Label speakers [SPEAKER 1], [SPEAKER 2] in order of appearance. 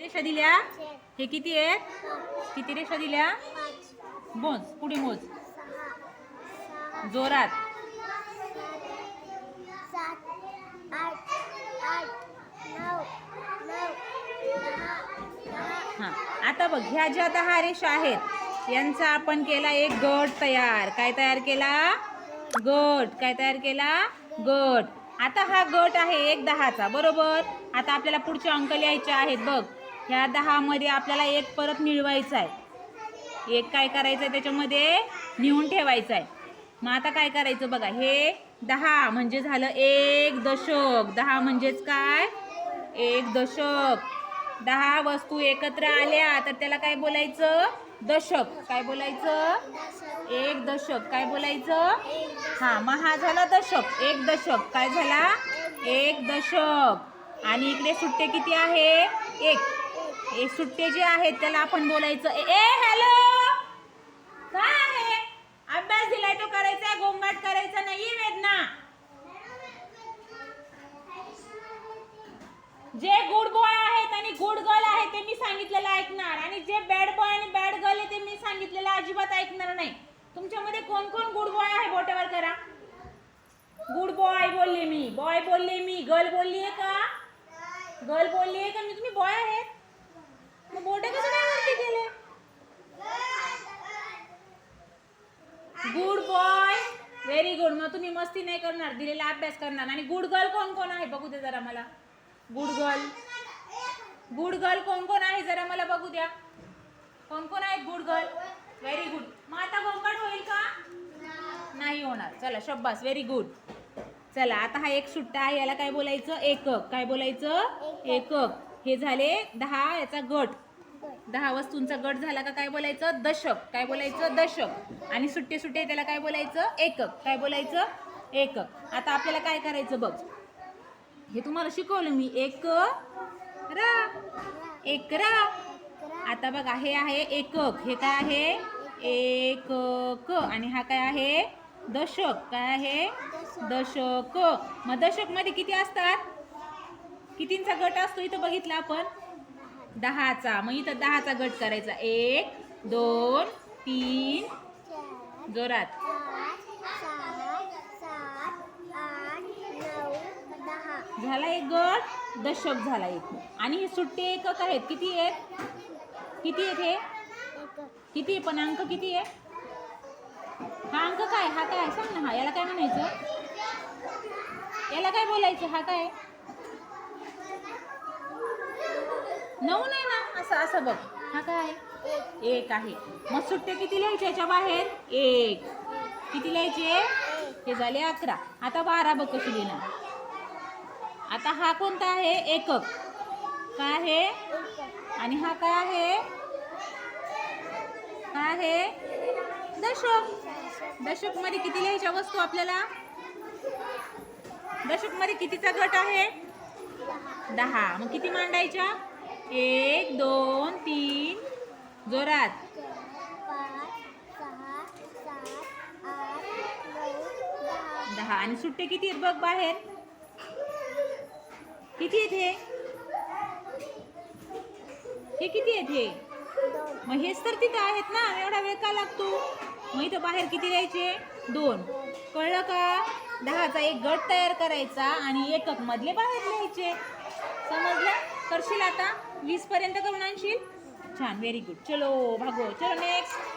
[SPEAKER 1] रेषा दिल्या? हे किती आहेत? किती रेषा दिल्या? मोज. पुढे मोज. जोरात. हा. आता बघ ह्या ज्या दहा रेषा आहेत यांचा आपण केला एक गट तयार. काय तयार केला? गट. काय तयार केला? गट. आता हा गट आहे एक दहाचा बरोबर? आता आपल्याला पुढचे अंक लिहायचे आहेत बघ. ह्या दहामध्ये आपल्याला एक परत मिळवायचा आहे. एक काय करायचं आहे त्याच्यामध्ये? लिहून ठेवायचं आहे. मग आता काय करायचं बघा हे दहा म्हणजे झालं एक दशक. दहा म्हणजेच काय? एक दशक. दहा वस्तू एकत्र आल्या तर त्याला काय बोलायचं? दशक. काय बोलायचं? एक दशक. काय बोलायचं? हा मग हा झाला दशक. एक दशक. काय झाला? एक दशक. आणि इकडे सुट्टे किती आहे? एक. हे सुट्टे जे आहेत त्याला आपण बोलायचं. ए हॅलो काय आहे? अभ्यास दिलाय तो करायचा गोंगाट करायचा नाही वेदना. जे गुड बॉय आहेत आणि गुड गर्ल आहे ते मी सांगितलेलं ऐकणार. आणि जे बॅड बॉय आणि बॅड गर्ल आहे ते मी सांगितलेलं अजिबात ऐकणार नाही. तुमच्यामध्ये कोण कोण गुड बॉय आहे बोटावर करा. गुड बॉय बोलले मी बॉय बोलले मी. गर्ल बोलली आहे का? गर्ल बोलली आहे का? मी तुम्ही बॉय आहेत? मग बोटे कसं काय वरती केले? गुड बॉय व्हेरी गुड मग तुम्ही मस्ती नाही करणार. दिलेला अभ्यास करणार. आणि गुड गर्ल कोण कोण आहे? बघू दे जरा मला. गुड गर्ल गुड गर्ल कोण कोण आहे? जरा मला बघू द्या. कोण कोण आहेत गुड गर्ल व्हेरी गुड मग आता गोंगाट होईल का? नाही होणार. चला शब्बास. व्हेरी गुड चला आता हा एक सुट्टा आहे. याला काय बोलायचं? एकक. काय बोलायचं? एकक. हे झाले दहा. याचा गट दहा वस्तूंचा गट झाला का काय बोलायचं? दशक. काय बोलायचं? दशक. आणि सुट्टे सुट्टे त्याला काय बोलायचं? एकक. काय बोलायचं? एकक. आता आपल्याला काय करायचं बघ? हे तुम्हाला शिकवलं मी. एक रा एक रा आता बघा हे आहे एकक. हे काय आहे? एकक. आणि हा काय आहे? दशक. काय आहे? दशक. मग दशकमध्ये किती असतात? कितींचा गट असतो इथं बघितला आपण? दहाचा. मग इथं दहाचा गट करायचा. एक दोन तीन. जोरात. झाला एक गट? दशक झाला एक. आणि हे सुट्टे एकक आहेत. किती आहेत? किती आहेत हे? किती आहे? पण अंक किती आहे? हा अंक काय? हा काय? सांग ना हा. याला काय म्हणायचं? याला काय बोलायचं? हा काय? नऊ नाही ना? असं असं बघ. हा काय? एक आहे. मग सुट्टे किती लिहायचे याच्या बाहेर? एक. किती लिहायचे? हे झाले अकरा. आता बारा बघ कशी लिहिणार. आता हा कोणता आहे? एकक. काय आहे? आणि हा काय आहे? काय आहे? दशक. दशकमध्ये किती लिहायच्या वस्तू आपल्याला? दशकमध्ये कितीचा गट आहे? दहा. मग किती मांडायच्या? एक दोन तीन. जोरात.
[SPEAKER 2] दहा.
[SPEAKER 1] आणि सुट्टे किती आहेत बघ बाहेर? किती आहेत हे? हे किती आहेत हे? मग हेच तर तिथं आहेत ना एवढा वेळ का लागतो? मग इथं बाहेर किती द्यायचे? दोन. कळलं का? दहाचा एक गट तयार करायचा आणि एकक मधले बाहेर लिहायचे. समज करशील आता? वीस पर्यंत करून आणशील? छान व्हेरी गुड चलो भागो. चलो नेक्स्ट